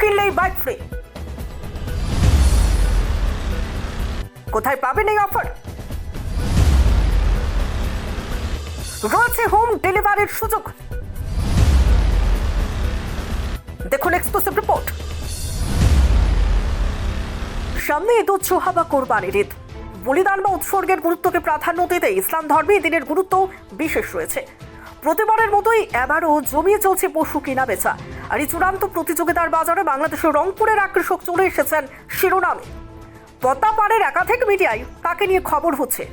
কিনলেই bike free কোথায় পাবেন এই অফার রয়েছে হোম ডেলিভারির সুযোগ। দেখুন এক্সক্লুসিভ রিপোর্ট সামনে ঈদ উৎসহা বা কোরবানির ঈদ। বলিদান বা উৎসর্গের গুরুত্বকে প্রাধান্য দিতে ইসলাম ধর্মে দিনের গুরুত্ব বিশেষ রয়েছে। প্রতিবারের মতোই এবারও জমিয়ে চলছে পশু কিনা বেচা। আর এই চূড়ান্ত প্রতিযোগিতার বাজারে বাংলাদেশের রংপুরের আকর্ষক চলে এসেছেন শিরোনামে। পদ্মাপাড়ের একাধিক মিডিয়ায় তাকে নিয়ে খবর হচ্ছে।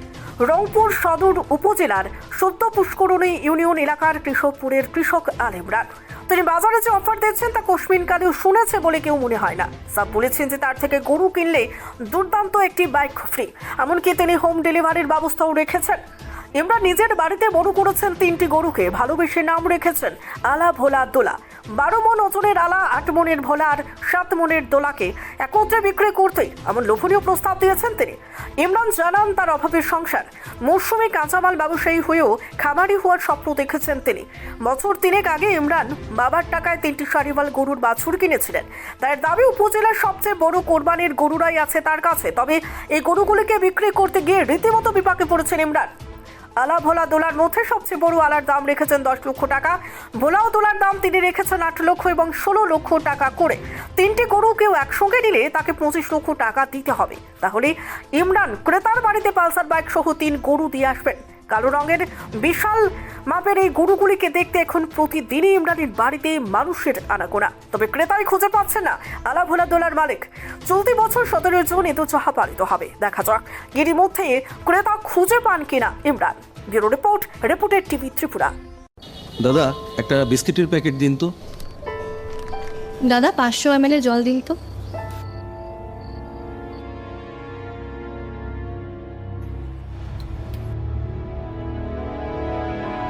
রংপুর সদর উপজেলার সদ্য পুষ্করণী ইউনিয়ন এলাকার কৃষকপুরের কৃষক আল ইমরান তিনি বাজারে যে অফার দিচ্ছেন তা কোশ্মিনকালেও শুনেছে বলে কেউ মনে হয় না। সাব বলেছেন যে তার থেকে গরু কিনলে দুর্দান্ত একটি বাইক ফ্রি। এমনকি তিনি হোম ডেলিভারির ব্যবস্থাও রেখেছেন। ইমরান নিজের বাড়িতে বড় করেছেন তিনটি গরুকে। ভালোবেসে নাম রেখেছেন আলা ভোলা দোলা। বারো মন ওজনের আলা, আট মনের ভোলা আর সাত মনের দোলাকে একত্রে বিক্রি করতেই এমন লোভনীয় প্রস্তাব দিয়েছেন তিনি। ইমরান জানান তার অভাবের সংসার। মৌসুমি কাঁচামাল ব্যবসায়ী হয়েও খামারি হওয়ার স্বপ্ন দেখেছেন তিনি। বছর তিনেক আগে ইমরান বাবার টাকায় তিনটি সারিওয়াল গরুর বাছুর কিনেছিলেন। তার দাবি, উপজেলার সবচেয়ে বড় কোরবানির গরুরাই আছে তার কাছে। তবে এই গরুগুলিকে বিক্রি করতে গিয়ে রীতিমতো বিপাকে পড়েছেন ইমরান। আলা ভোলা দোলার মধ্যে সবচেয়ে বড় আলার দাম রেখেছেন দশ লক্ষ টাকা। ভোলাও দোলার দাম তিনি রেখেছেন আট লক্ষ এবং ষোলো লক্ষ টাকা করে। তিনটি গরু কেউ একসঙ্গে নিলে তাকে পঁচিশ লক্ষ টাকা দিতে হবে। তাহলে ইমরান ক্রেতার বাড়িতে পালসার বাইক সহ তিন গরু দিয়ে আসবেন। কালো রঙের বিশাল মাপের এই গরুগুলিকে দেখতে এখন প্রতিদিনই ইমরানের বাড়িতে মানুষের আনাগোনা। তবে ক্রেতাই খুঁজে পাচ্ছে না। আলা ভোলা দোলার মালিক। চলতি বছর সতেরো জুন ঈদ চাহা পালিত হবে। দেখা যাক এরই মধ্যে ক্রেতা খুঁজে পান কিনা ইমরান। ব্যুরো রিপোর্ট রিপোর্টের টিভি ত্রিপুরা। দাদা একটা বিস্কিটের প্যাকেট দিন তো। দাদা পাঁচশো এম জল দিন তো।